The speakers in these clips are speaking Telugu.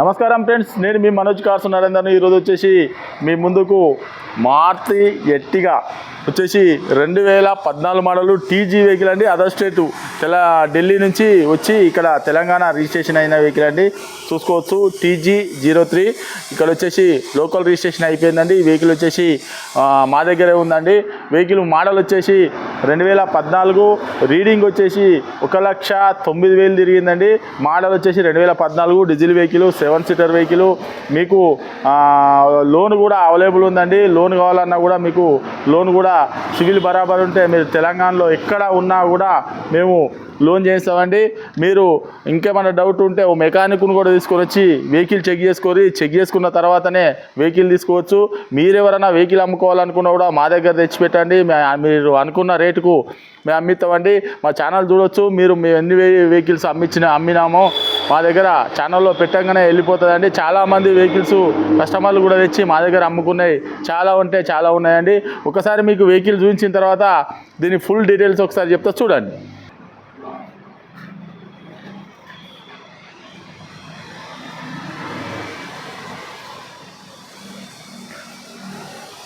నమస్కారం ఫ్రెండ్స్ నేను మీ మనోజ్ కార్స్ నరేందర్ ఈరోజు వచ్చేసి మీ ముందుకు మార్తి ఎట్టిగా వచ్చేసి రెండు వేల పద్నాలుగు మోడలు టీజీ వెహికల్ అండి. అదర్ స్టేటు తెల ఢిల్లీ నుంచి వచ్చి ఇక్కడ తెలంగాణ రిజిస్ట్రేషన్ అయిన వెహికల్ అండి. చూసుకోవచ్చు టీజీ జీరో త్రీ. ఇక్కడ వచ్చేసి లోకల్ రిజిస్ట్రేషన్ అయిపోయిందండి. ఈ వెహికల్ వచ్చేసి మా దగ్గరే ఉందండి. వెహికల్ మోడల్ వచ్చేసి రెండు వేల పద్నాలుగు. రీడింగ్ వచ్చేసి ఒక లక్ష తొమ్మిది వేలు తిరిగిందండి. మోడల్ వచ్చేసి రెండు వేల పద్నాలుగు diesel vehicle. Seven seater vehicle. మీకు లోన్ కూడా అవైలబుల్ ఉందండి. లోన్ కావాలన్నా కూడా మీకు లోన్ కూడా సివిల్ బరాబర్ ఉంటే మీరు తెలంగాణలో ఎక్కడ ఉన్నా కూడా మేము లోన్ చేస్తామండి. మీరు ఇంకేమైనా డౌట్ ఉంటే ఓ మెకానిక్ను కూడా తీసుకొని వచ్చి వెహికల్ చెక్ చేసుకొని చెక్ చేసుకున్న తర్వాతనే వెహికల్ తీసుకోవచ్చు. మీరు ఎవరైనా వెహికల్ అమ్ముకోవాలనుకున్నా కూడా మా దగ్గర తెచ్చిపెట్టండి. మీరు అనుకున్న రేటుకు మేము అమ్మిస్తామండి. మా ఛానల్ చూడొచ్చు. మీరు మేము ఎన్ని వెహికల్స్ అమ్మించిన అమ్మినామో మా దగ్గర ఛానల్లో పెట్టంగానే వెళ్ళిపోతుందండి. చాలామంది వెహికల్స్ కస్టమర్లు కూడా తెచ్చి మా దగ్గర అమ్ముకున్నాయి. చాలా ఉంటే చాలా ఉన్నాయండి. ఒకసారి మీకు వెహికల్ చూపించిన తర్వాత దీని ఫుల్ డీటెయిల్స్ ఒకసారి చెప్తా చూడండి.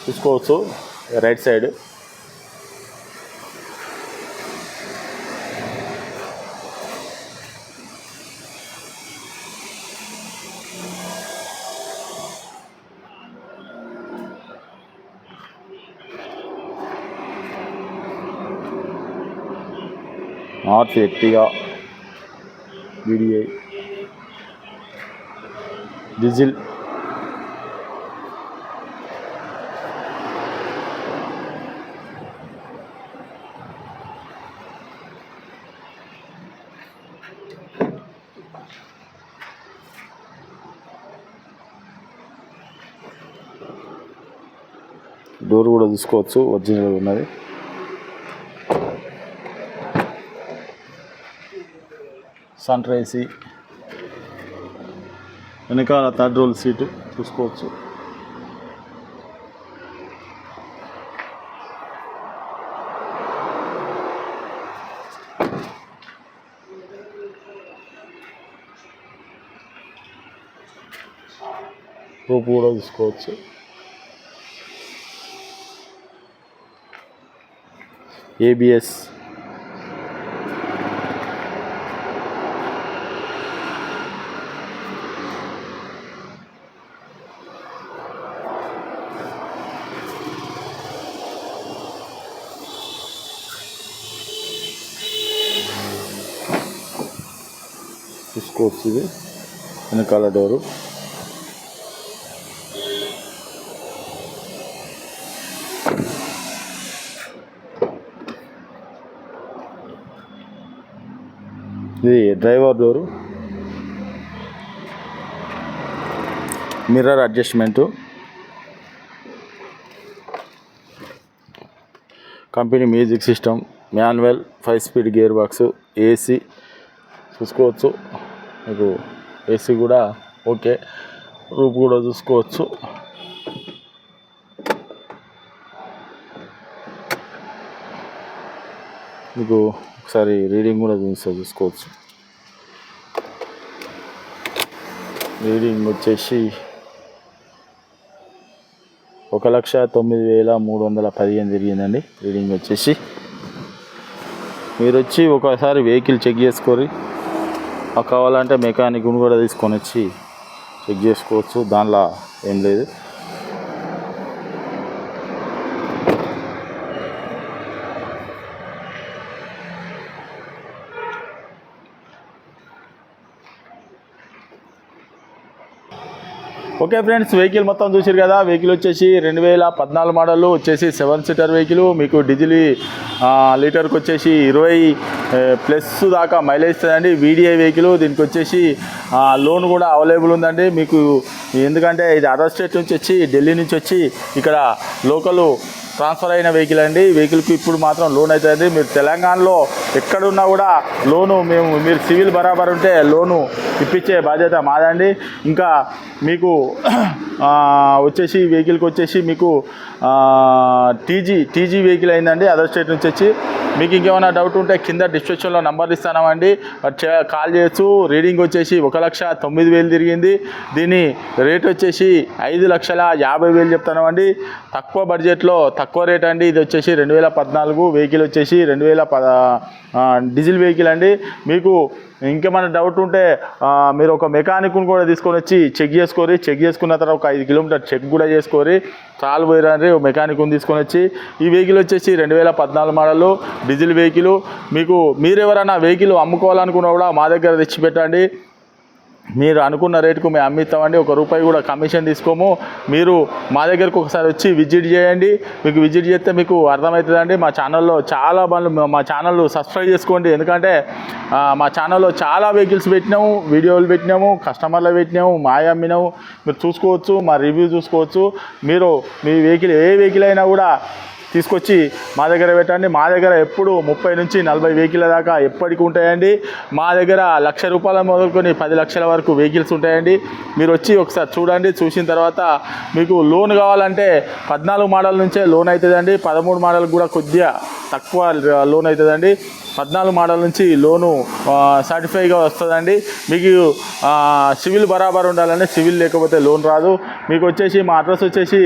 చూసుకోవచ్చు రైట్ సైడ్. నార్త్ ఎట్టిగా విడిఐ డిజిల్ డోర్ కూడా చూసుకోవచ్చు ఒరిజినల్ ఉన్నది. సన్ రైసి వెనకాల థర్డ్ రోల్ సీటు చూసుకోవచ్చు. రూపు కూడా చూసుకోవచ్చు. ఏబిఎస్ చూసుకోవచ్చు ఇది వెనకాల డోరు ఇది driver door mirror adjustment company music system manual five speed gear box AC చూసుకోవచ్చు. మీకు ఏసీ కూడా ఓకే. రూప్ కూడా చూసుకోవచ్చు. మీకు ఒకసారి రీడింగ్ కూడా చూపిస్తా చూసుకోవచ్చు. రీడింగ్ వచ్చేసి ఒక లక్ష తొమ్మిది వేల మూడు వందల పదిహేను తిరిగిందండి. రీడింగ్ వచ్చేసి మీరు వచ్చి ఒకసారి వెహికల్ చెక్ చేసుకోరి కావాలంటే మెకానిక్ని కూడా తీసుకొని వచ్చి చెక్ చేసుకోవచ్చు. దానిలో ఏం లేదు. ఓకే ఫ్రెండ్స్ వెహికల్ మొత్తం చూసారు కదా. వెహికల్ వచ్చేసి రెండు వేల పద్నాలుగు మోడల్ వచ్చేసి సెవెన్ సీటర్ వెహికల్. మీకు డీజిల్ లీటర్కి వచ్చేసి ఇరవై ప్లస్ దాకా మైలేజ్ ఇస్తుందండి. వీడిఐ వెహికల్ దీనికి వచ్చేసి లోన్ కూడా అవైలబుల్ ఉందండి. మీకు ఎందుకంటే ఇది అదర్ స్టేట్ నుంచి వచ్చి ఢిల్లీ నుంచి వచ్చి ఇక్కడ లోకల్ ట్రాన్స్ఫర్ అయిన వెహికల్ అండి. వెహికల్కి ఇప్పుడు మాత్రం లోన్ అవుతుంది మీరు తెలంగాణలో ఎక్కడున్నా కూడా లోను మేము మీరు సివిల్ బరాబర్ ఉంటే లోను ఇప్పించే బాధ్యత మాదండి. ఇంకా మీకు వచ్చేసి వెహికల్కి వచ్చేసి మీకు టీజీ టీజీ వెహికల్ అయిందండి. అదర్ స్టేట్ నుంచి వచ్చి మీకు ఇంకేమైనా డౌట్ ఉంటే కింద డిస్క్రిప్షన్లో నంబర్ ఇస్తామండి కాల్ చేయొచ్చు. రీడింగ్ వచ్చేసి ఒక లక్ష తొమ్మిది వేలు తిరిగింది. దీని రేట్ వచ్చేసి ఐదు లక్షల యాభై వేలు చెప్తామండి తక్కువ బడ్జెట్లో తక్కువ రేట్ అండి. ఇది వచ్చేసి రెండు వేల పద్నాలుగు వెహికల్ వచ్చేసి రెండు వేల పద డీజిల్ వెహికల్ అండి. మీకు ఇంకేమైనా డౌట్ ఉంటే మీరు ఒక మెకానిక్ను కూడా తీసుకొని వచ్చి చెక్ చేసుకోరి చెక్ చేసుకున్న తర్వాత ఒక ఐదు కిలోమీటర్ చెక్ కూడా చేసుకోరి చాలు పోయిరండి ఒక మెకానిక్ని తీసుకొని వచ్చి ఈ వెహికల్ వచ్చేసి రెండు వేల పద్నాలుగు మోడల్ డీజిల్ వెహికల్ మీకు మీరు ఎవరైనా వెహికల్ అమ్ముకోవాలనుకున్నా కూడా మా దగ్గర తెచ్చి పెట్టండి మీరు అనుకున్న రేటుకు మేము అమ్మిస్తామండి. ఒక రూపాయి కూడా కమిషన్ తీసుకోము. మీరు మా దగ్గరకు ఒకసారి వచ్చి విజిట్ చేయండి. మీకు విజిట్ చేస్తే మీకు అర్థమవుతుందండి. మా ఛానల్లో చాలా బండ్లు మా ఛానల్ సబ్స్క్రైబ్ చేసుకోండి. ఎందుకంటే మా ఛానల్లో చాలా వెహికల్స్ పెట్టినాము వీడియోలు పెట్టినాము కస్టమర్లు పెట్టినాము మాయ అమ్మినాము. మీరు చూసుకోవచ్చు మా రివ్యూ చూసుకోవచ్చు. మీరు మీ వెహికల్ ఏ వెహికల్ అయినా కూడా తీసుకొచ్చి మా దగ్గర పెట్టండి. మా దగ్గర ఎప్పుడు ముప్పై నుంచి నలభై వెహికల్ దాకా ఎప్పటికి ఉంటాయండి. మా దగ్గర లక్ష రూపాయల మొదలుకొని పది లక్షల వరకు వెహికల్స్ ఉంటాయండి. మీరు వచ్చి ఒకసారి చూడండి. చూసిన తర్వాత మీకు లోన్ కావాలంటే పద్నాలుగు మోడల్ నుంచే లోన్ అవుతుందండి. పదమూడు మోడల్ కూడా కొద్దిగా తక్కువ లోన్ అవుతుందండి. పద్నాలుగు మోడల్ నుంచి లోను సర్టిఫైగా వస్తుందండి. మీకు సివిల్ బరాబర్ ఉండాలంటే సివిల్ లేకపోతే లోన్ రాదు. మీకు వచ్చేసి మా అడ్రస్ వచ్చేసి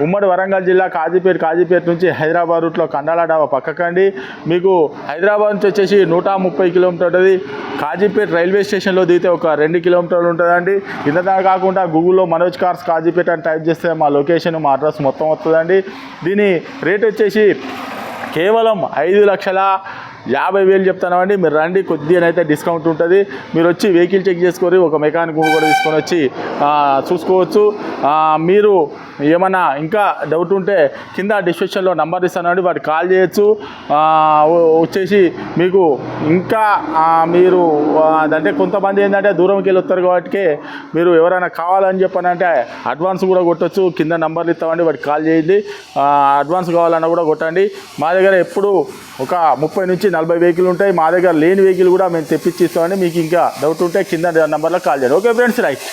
ఉమ్మడి వరంగల్ జిల్లా కాజీపేట కాజీపేట నుంచి హైదరాబాద్ రూట్లో కండాల డాబా పక్కకండి. మీకు హైదరాబాద్ నుంచి వచ్చేసి నూట ముప్పై కిలోమీటర్ ఉంటుంది. కాజీపేట రైల్వే స్టేషన్లో దిగితే ఒక రెండు కిలోమీటర్లు ఉంటుందండి. ఇంత కాకుండా గూగుల్లో మనోజ్ కార్స్ కాజీపేట అని టైప్ చేస్తే మా లొకేషన్ మా అడ్రస్ మొత్తం వస్తుందండి. దీని రేట్ వచ్చేసి కేవలం ఐదు లక్షల యాభై వేలు చెప్తానండి మీరు రండి కొద్దిగానైతే డిస్కౌంట్ ఉంటుంది. మీరు వచ్చి వెహికల్ చెక్ చేసుకొని ఒక మెకానిక్ కూడా తీసుకొని వచ్చి చూసుకోవచ్చు. మీరు ఏమన్నా ఇంకా డౌట్ ఉంటే కింద డిస్క్రిప్షన్లో నంబర్ ఇస్తానండి. వాటికి కాల్ చేయొచ్చు. వచ్చేసి మీకు ఇంకా మీరు అంటే కొంతమంది ఏంటంటే దూరంకి వెళ్ళి వస్తారు కాబట్టి మీరు ఎవరైనా కావాలని చెప్పానంటే అడ్వాన్స్ కూడా కొట్టచ్చు. కింద నంబర్లు ఇస్తామండి. వాటికి కాల్ చేయండి. అడ్వాన్స్ కావాలన్నా కూడా కొట్టండి. మా దగ్గర ఎప్పుడు ఒక ముప్పై నుంచి నలభై వెహికల్ ఉంటాయి మా దగ్గర లేని వెహికల్ కూడా మేము తెప్పించి ఇస్తామండి మీకు ఇంకా డౌట్ ఉంటే కింద నెంబర్లో కాల్ చేయండి. Okay friends right